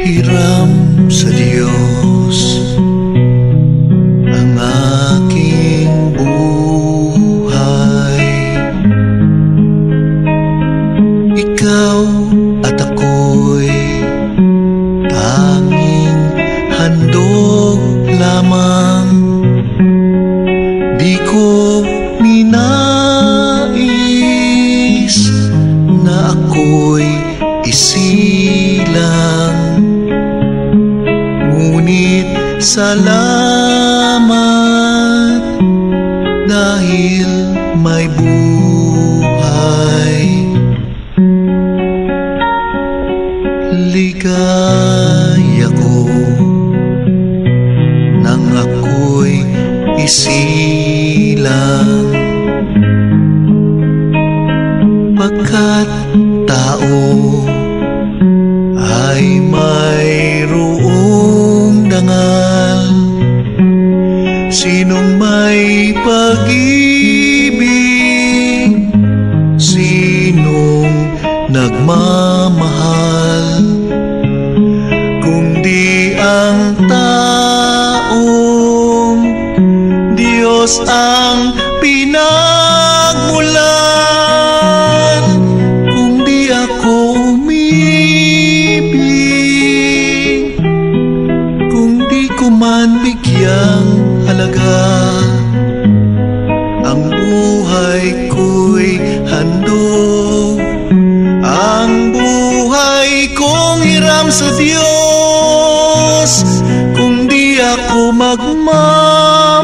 Hiram sa Diyos ang aking buhay. Ikaw at ako'y tanging handog lamang. Di ko ninais na ako'y isilang Ngunit salamat dahil may buhay. Ligaya ko nang ako'y isilang. Pagkat tao ay mayroong Sinong may pag-ibig? Sinong nagmamahal? Kung di ang taong Diyos ang pinagmulan. Kung di ako umibig. Kung di ko man bigyang halaga Ang buhay ko'y handog Ang buhay kong hiram sa Diyos Kung di ako magmahal